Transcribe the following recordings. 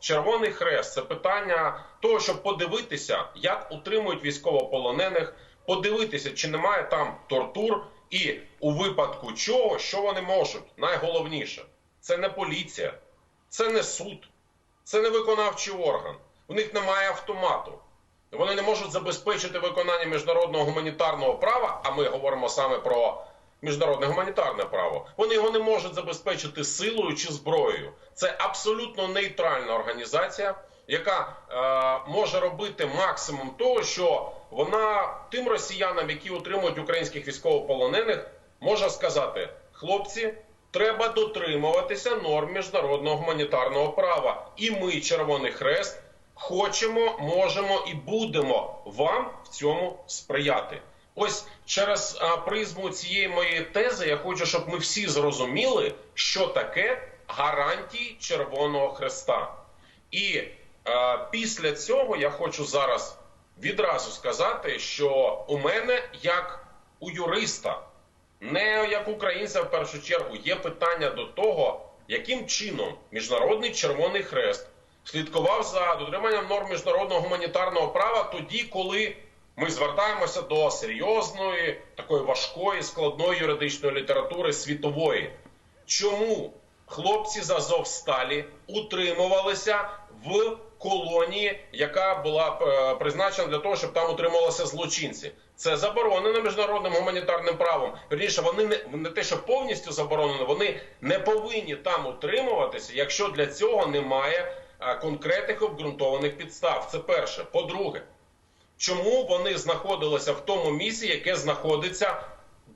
Червоний Хрест це питання того, щоб подивитися, як утримують військовополонених, подивитися, чи немає там тортур, і у випадку чого, що вони можуть. Найголовніше це не поліція, це не суд, це не виконавчий орган. У них немає автомату. Вони не можуть забезпечити виконання міжнародного гуманітарного права. А ми говоримо саме про міжнародне гуманітарне право. Вони його не можуть забезпечити силою чи зброєю. Це абсолютно нейтральна організація, яка е, може робити максимум того, що вона тим росіянам, які утримують українських військовополонених, може сказати: хлопці. Треба дотримуватися норм міжнародного гуманітарного права, і ми, Червоний Хрест, хочемо, можемо і будемо вам в цьому сприяти. Ось через призму цієї моєї тези я хочу, щоб ми всі зрозуміли, що таке гарантії Червоного Хреста. І а, після цього я хочу зараз відразу сказати, що у мене, як у юриста, не як українця в першу чергу, є питання до того, яким чином Міжнародний Червоний Хрест слідкував за дотриманням норм міжнародного гуманітарного права тоді, коли ми звертаємося до серйозної, такої важкої, складної юридичної літератури світової. Чому хлопці з Азовсталі утримувалися в колонії, яка була е, призначена для того, щоб там утримувалися злочинці? Це заборонено міжнародним гуманітарним правом. Вірніше, вони не, не те, що повністю заборонено, вони не повинні там утримуватися, якщо для цього немає е, конкретних обґрунтованих підстав. Це перше. По-друге, чому вони знаходилися в тому місці, яке знаходиться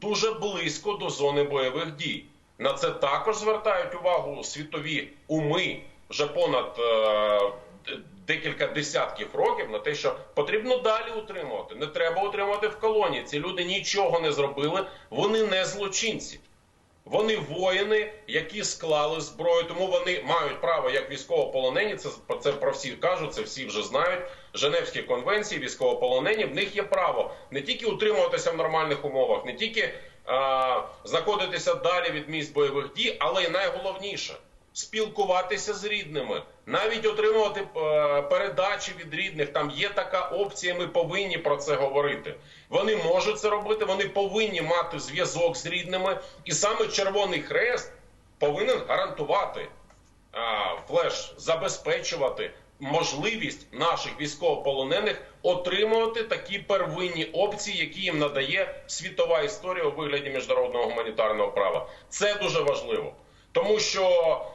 дуже близько до зони бойових дій? На це також звертають увагу світові уми вже понад е, декілька десятків років на те, що потрібно далі утримувати. Не треба утримувати в колонії. Ці люди нічого не зробили, вони не злочинці. Вони воїни, які склали зброю, тому вони мають право як військовополонені. Це про це про всі кажуть, це всі вже знають. Женевські конвенції, військовополонені. В них є право не тільки утримуватися в нормальних умовах, не тільки а, знаходитися далі від місць бойових дій, але й найголовніше спілкуватися з рідними, навіть отримувати е, передачі від рідних. Там є така опція. Ми повинні про це говорити. Вони можуть це робити. Вони повинні мати зв'язок з рідними, і саме Червоний Хрест повинен гарантувати флеш, забезпечувати можливість наших військовополонених отримувати такі первинні опції, які їм надає світова історія у вигляді міжнародного гуманітарного права. Це дуже важливо, тому що.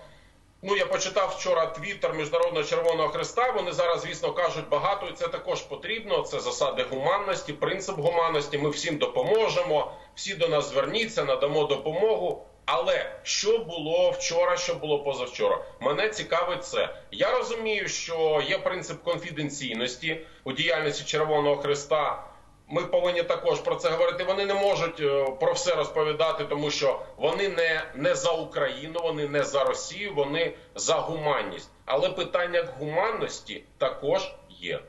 Ну, я почитав вчора твіттер Міжнародного Червоного Хреста. Вони зараз, звісно, кажуть багато, і це також потрібно. Це засади гуманності, принцип гуманності. Ми всім допоможемо, всі до нас зверніться, надамо допомогу. Але що було вчора, що було позавчора? Мене цікавить це. Я розумію, що є принцип конфіденційності у діяльності Червоного Хреста. Ми повинні також про це говорити. Вони не можуть е, про все розповідати, тому що вони не, не за Україну, вони не за Росію, вони за гуманність. Але питання гуманності також є.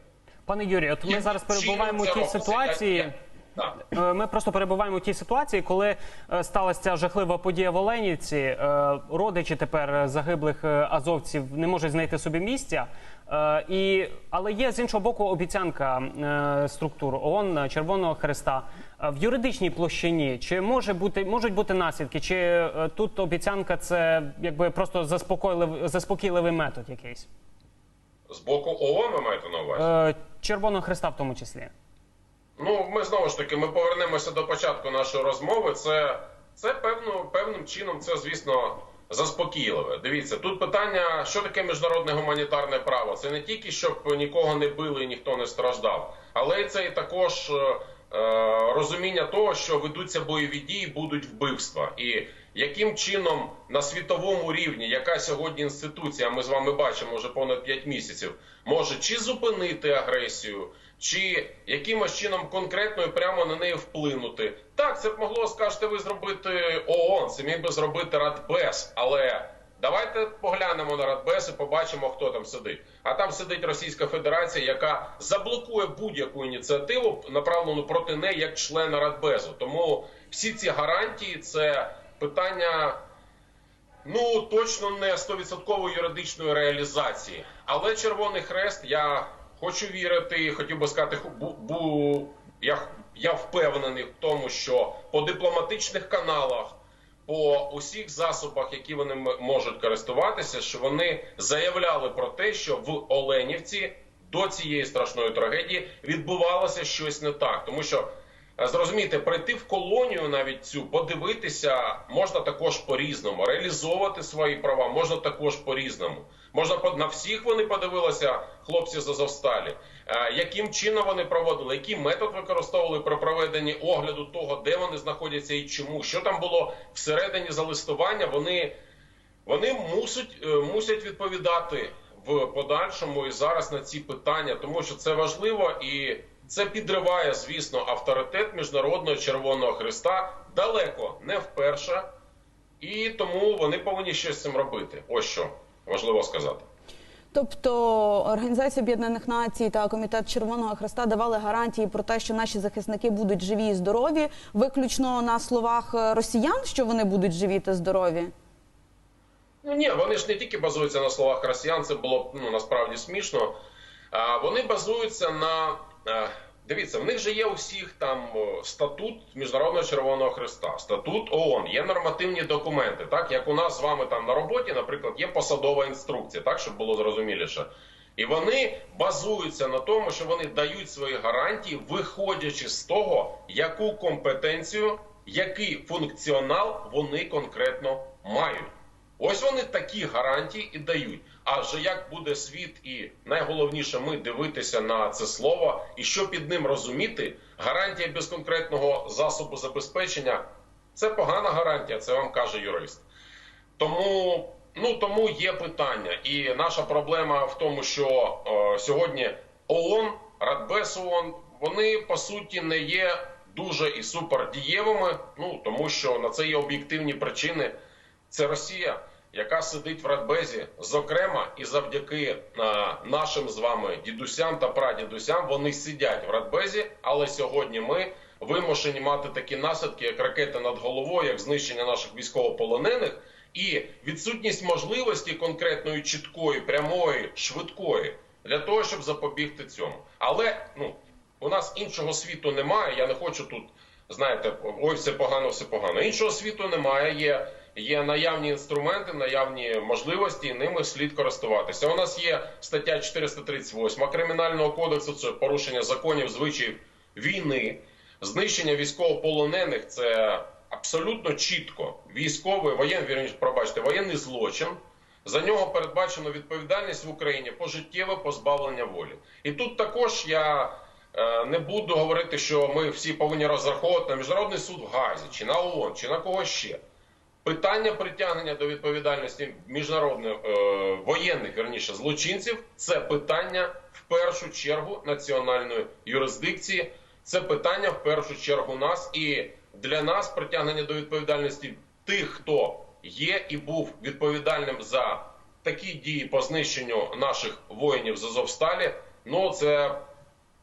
Пане Юрію, от ми зараз перебуваємо у тій ситуації. Е, Ми просто перебуваємо у тій ситуації, коли е, сталася ця жахлива подія в Оленівці. Е, Родичі тепер загиблих азовців не можуть знайти собі місця. І, але є з іншого боку обіцянка структур ООН, Червоного Хреста в юридичній площині. Чи може бути можуть бути наслідки? Чи тут обіцянка це якби просто заспокійливий, заспокійливий метод якийсь З боку ООН ви маєте на увазі? Червоного Хреста в тому числі? Ну, ми знову ж таки ми повернемося до початку нашої розмови. Це, це певно, певним чином, це звісно заспокійливе. Дивіться, тут питання, що таке міжнародне гуманітарне право. Це не тільки щоб нікого не били і ніхто не страждав, але це і також е, е, розуміння того, що ведуться бойові дії, будуть вбивства. І яким чином на світовому рівні, яка сьогодні інституція, ми з вами бачимо вже понад 5 місяців, може чи зупинити агресію, чи якимось чином конкретно і прямо на неї вплинути. Так, це б могло, скажете, ви зробити ООН, це міг би зробити Радбез, але. Давайте поглянемо на Радбез і побачимо, хто там сидить. А там сидить Російська Федерація, яка заблокує будь-яку ініціативу, направлену проти неї як члена Радбезу. Тому всі ці гарантії це питання Ну точно не 100% юридичної реалізації. Але Червоний Хрест, я хочу вірити, хотів би сказати, бу, бу, я, я впевнений в тому, що по дипломатичних каналах, по усіх засобах, які вони можуть користуватися, що вони заявляли про те, що в Оленівці до цієї страшної трагедії відбувалося щось не так, тому що. Е, Зрозумієте, прийти в колонію навіть цю, подивитися можна також по-різному, реалізовувати свої права можна також по-різному. Можна по- на всіх вони подивилися, хлопці з Азовсталі, Е, яким чином вони проводили, який метод використовували при проведенні огляду того, де вони знаходяться і чому, що там було всередині за листування. Вони, вони мусять, е, мусять відповідати в подальшому і зараз на ці питання, тому що це важливо і це підриває, звісно, авторитет міжнародного Червоного Христа далеко не вперше, і тому вони повинні щось з цим робити. Ось що важливо сказати. Тобто Організація Об'єднаних Націй та Комітет Червоного Хреста давали гарантії про те, що наші захисники будуть живі і здорові, виключно на словах росіян, що вони будуть живі та здорові. Ну ні, вони ж не тільки базуються на словах росіян, це було б ну, насправді смішно. А, вони базуються на. Е, Дивіться, в них же є у всіх там статут Міжнародного Червоного Христа, статут ООН, є нормативні документи, так як у нас з вами там на роботі, наприклад, є посадова інструкція, так щоб було зрозуміліше. І вони базуються на тому, що вони дають свої гарантії, виходячи з того, яку компетенцію, який функціонал вони конкретно мають. Ось вони такі гарантії і дають. Адже як буде світ, і найголовніше, ми дивитися на це слово, і що під ним розуміти, гарантія без конкретного засобу забезпечення це погана гарантія, це вам каже юрист. Тому, ну тому є питання, і наша проблема в тому, що е, сьогодні ООН, Радбез ООН, вони по суті не є дуже і супер дієвими. Ну тому що на це є об'єктивні причини. Це Росія, яка сидить в Радбезі, зокрема, і завдяки е, нашим з вами дідусям та прадідусям вони сидять в Радбезі, але сьогодні ми вимушені мати такі наслідки, як ракети над головою, як знищення наших військовополонених, і відсутність можливості конкретної чіткої, прямої, швидкої для того, щоб запобігти цьому. Але ну у нас іншого світу немає. Я не хочу тут, знаєте, ой, все погано, все погано. Іншого світу немає. Є, є наявні інструменти, наявні можливості, і ними слід користуватися. У нас є стаття 438 кримінального кодексу. Це порушення законів, звичаїв війни, знищення військовополонених. Це абсолютно чітко військовий воєнний, пробачте, воєнний злочин. За нього передбачено відповідальність в Україні пожиттєве позбавлення волі. І тут також я е, не буду говорити, що ми всі повинні розраховувати на міжнародний суд в Газі, чи на ООН, чи на кого ще. Питання притягнення до відповідальності міжнародних е, воєнних верніше злочинців це питання в першу чергу національної юрисдикції. Це питання в першу чергу нас і для нас притягнення до відповідальності тих, хто є і був відповідальним за такі дії по знищенню наших воїнів з Азовсталі. Ну це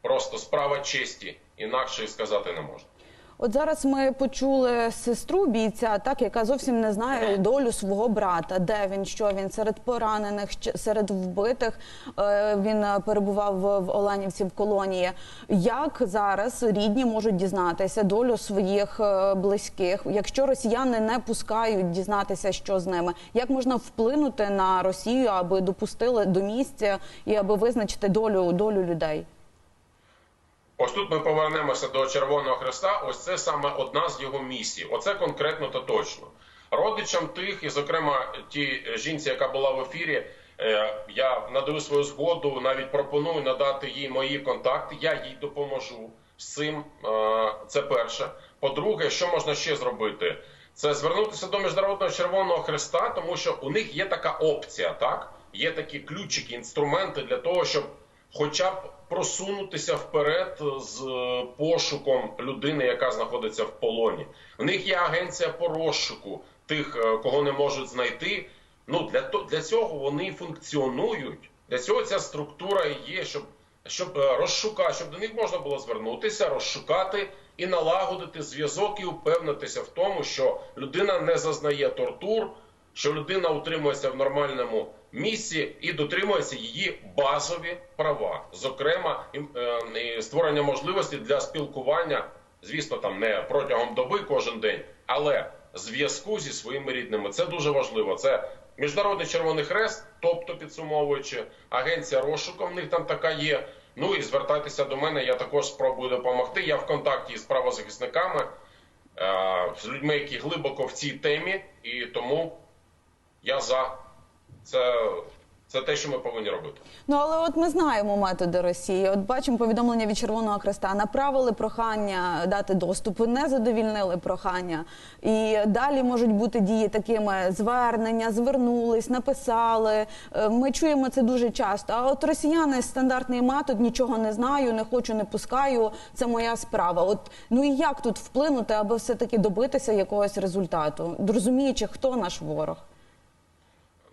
просто справа честі, інакше сказати не можна. От зараз ми почули сестру бійця, так яка зовсім не знає долю свого брата. Де він, що він серед поранених, серед вбитих. Е, Він перебував в в Оленівці в колонії. Як зараз рідні можуть дізнатися долю своїх е, близьких, якщо росіяни не пускають дізнатися, що з ними? Як можна вплинути на Росію, аби допустили до місця і аби визначити долю долю людей? Ось тут ми повернемося до Червоного Хреста. Ось це саме одна з його місій. Оце конкретно та точно. Родичам тих, і зокрема ті жінці, яка була в ефірі, е, я надаю свою згоду, навіть пропоную надати їй мої контакти. Я їй допоможу з цим. Е, Це перше. По-друге, що можна ще зробити? Це звернутися до міжнародного червоного хреста, тому що у них є така опція, так є такі ключики, інструменти для того, щоб хоча б просунутися вперед з е, пошуком людини, яка знаходиться в полоні. У них є агенція по розшуку тих, е, кого не можуть знайти. Ну для для цього вони функціонують. Для цього ця структура є, щоб щоб е, розшукати, щоб до них можна було звернутися, розшукати і налагодити зв'язок і упевнитися в тому, що людина не зазнає тортур, що людина утримується в нормальному місці і дотримується її базові права, зокрема е, створення можливості для спілкування, звісно, там не протягом доби кожен день, але зв'язку зі своїми рідними. Це дуже важливо. Це Міжнародний Червоний Хрест, тобто підсумовуючи, агенція розшуку, в них там така є. Ну і звертайтеся до мене, я також спробую допомогти. Я в контакті з правозахисниками, е, з людьми, які глибоко в цій темі, і тому я за це, це те, що ми повинні робити. Ну але от ми знаємо методи Росії. От бачимо повідомлення від Червоного Хреста. Направили прохання дати доступ, не задовільнили прохання. І далі можуть бути дії такими: звернення, звернулись, написали. Е, Ми чуємо це дуже часто. А от росіяни стандартний метод нічого не знаю, не хочу, не пускаю. Це моя справа. От ну і як тут вплинути, аби все таки добитися якогось результату, розуміючи, хто наш ворог.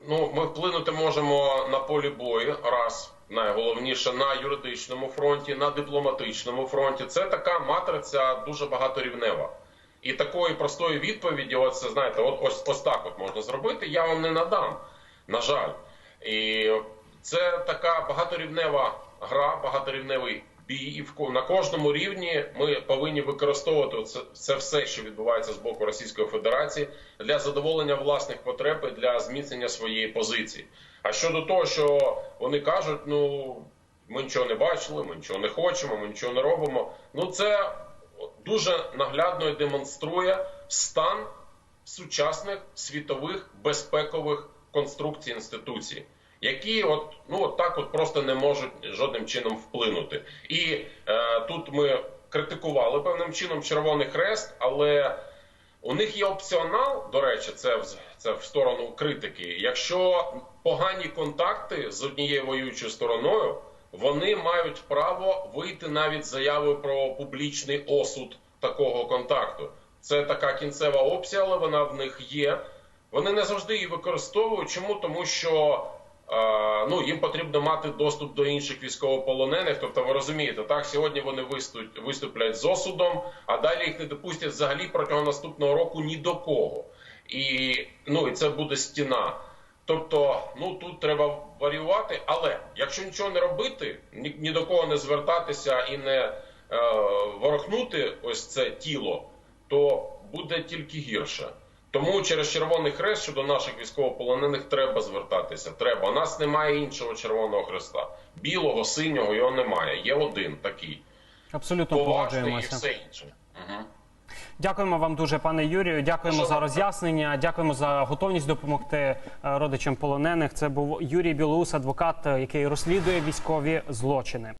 Ну, ми вплинути можемо на полі бою, раз найголовніше на юридичному фронті, на дипломатичному фронті. Це така матриця дуже багаторівнева. І такої простої відповіді, от це знаєте, от ось ось так от можна зробити. Я вам не надам. На жаль, і це така багаторівнева гра, багаторівневий. І в на кожному рівні ми повинні використовувати це, це все, що відбувається з боку Російської Федерації, для задоволення власних потреб і для зміцнення своєї позиції. А щодо того, що вони кажуть, ну ми нічого не бачили, ми нічого не хочемо, ми нічого не робимо. Ну це дуже наглядно і демонструє стан сучасних світових безпекових конструкцій інституцій, які от ну от так от просто не можуть жодним чином вплинути. І е, тут ми критикували певним чином Червоний Хрест, але у них є опціонал, до речі, це в це в сторону критики. Якщо погані контакти з однією воюючою стороною, вони мають право вийти навіть з заявою про публічний осуд такого контакту. Це така кінцева опція, але вона в них є. Вони не завжди її використовують. Чому? Тому що ну, їм потрібно мати доступ до інших військовополонених. Тобто, ви розумієте, так сьогодні вони виступ, виступлять з осудом, а далі їх не допустять взагалі протягом наступного року ні до кого. І ну і це буде стіна. Тобто, ну тут треба варіювати, але якщо нічого не робити, ні, ні до кого не звертатися і не е, ворохнути ось це тіло, то буде тільки гірше. Тому через Червоний Хрест щодо наших військовополонених треба звертатися. Треба. У нас немає іншого Червоного Хреста. Білого, синього його немає. Є один такий. Абсолютно Поважний і погоджуємося. все інше. Угу. Дякуємо вам дуже, пане Юрію. Дякуємо за роз'яснення. Дякуємо за готовність допомогти е, родичам полонених. Це був Юрій Білоус, адвокат, е, який розслідує військові злочини.